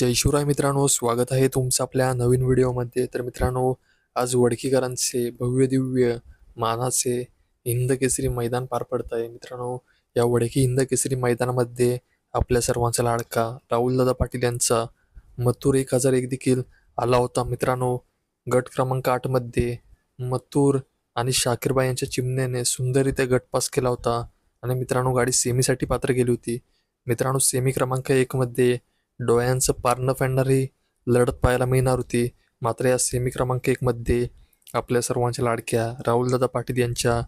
जय शिवराय मित्रांनो स्वागत आहे तुमचं आपल्या नवीन व्हिडिओमध्ये. तर मित्रांनो आज वडकीकरांचे भव्य दिव्य मानाचे हिंद केसरी मैदान पार पडत आहे मित्रांनो या वडकी हिंद केसरी मैदानामध्ये आपल्या सर्वांचा लाडका राहुलदादा पाटील यांचा मथूर एक हजार एक देखील आला होता. मित्रांनो गट क्रमांक आठमध्ये मथूर आणि शाकीरबाई यांच्या चिमण्याने सुंदररित्या गटपास केला होता. आणि मित्रांनो गाडी सेमीसाठी पात्र गेली होती. मित्रांनो सेमी क्रमांक एकमध्ये डोळ्यांचं पारणं फेडणारी लढत पाहायला मिळणार होती. मात्र या सेमी क्रमांक एकमध्ये आपल्या सर्वांच्या लाडक्या राहुलदादा पाटील यांच्या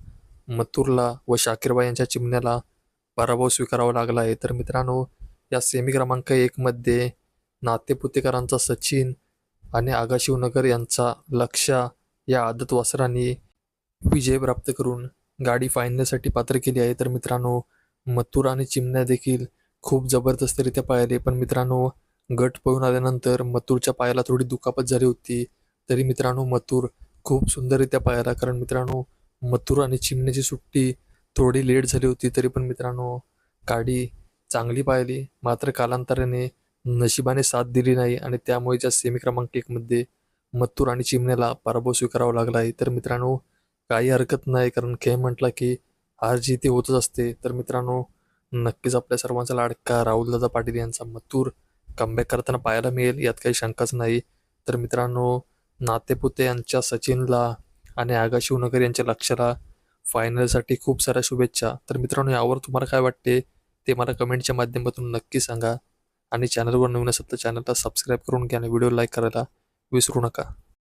मथुरला व शाकीरबाई यांच्या चिमण्याला पराभव स्वीकारावा लागला आहे. तर मित्रांनो या सेमी क्रमांक एकमध्ये नातेपुतेकरांचा सचिन आणि आगाशिवनगर यांचा लक्षा या आदत वासरांनी विजय प्राप्त करून गाडी फायनलसाठी पात्र केली आहे. तर मित्रांनो मथुर आणि चिमण्या देखील खूप जबरदस्तरित्या पाहिले पण मित्रांनो गट पळून आल्यानंतर मथुरच्या पायाला थोडी दुखापत झाली होती. तरी मित्रांनो मथुर खूप सुंदररित्या पायाला कारण मित्रांनो मथुर आणि चिमण्याची सुट्टी थोडी लेट झाली होती. तरी पण मित्रांनो गाडी चांगली पाहिली. मात्र कालांतराने नशिबाने साथ दिली नाही आणि त्यामुळे ज्या सेमी क्रमांक एकमध्ये मथुर आणि चिमण्याला पराभव स्वीकारावा लागला आहे. तर मित्रांनो काही हरकत नाही. कारण खेळ म्हटला की हार जीती होतच असते. तर मित्रांनो नक्कीच आपल्या सर्वांचा लाडका राहुलदादा पाटील यांचा मथुर कमबॅक करताना पाहायला मिळेल यात काही शंकाच नाही. तर मित्रांनो नातेपुते यांच्या सचिनला आणि आगा शिवनगर यांच्या लक्षाला फायनलसाठी खूप साऱ्या शुभेच्छा. तर मित्रांनो यावर तुम्हाला काय वाटते ते मला कमेंटच्या माध्यमातून नक्की सांगा. आणि चॅनलवर नवीन असेल तर चॅनलला सबस्क्राईब करून घ्या आणि व्हिडिओ लाईक करायला विसरू नका.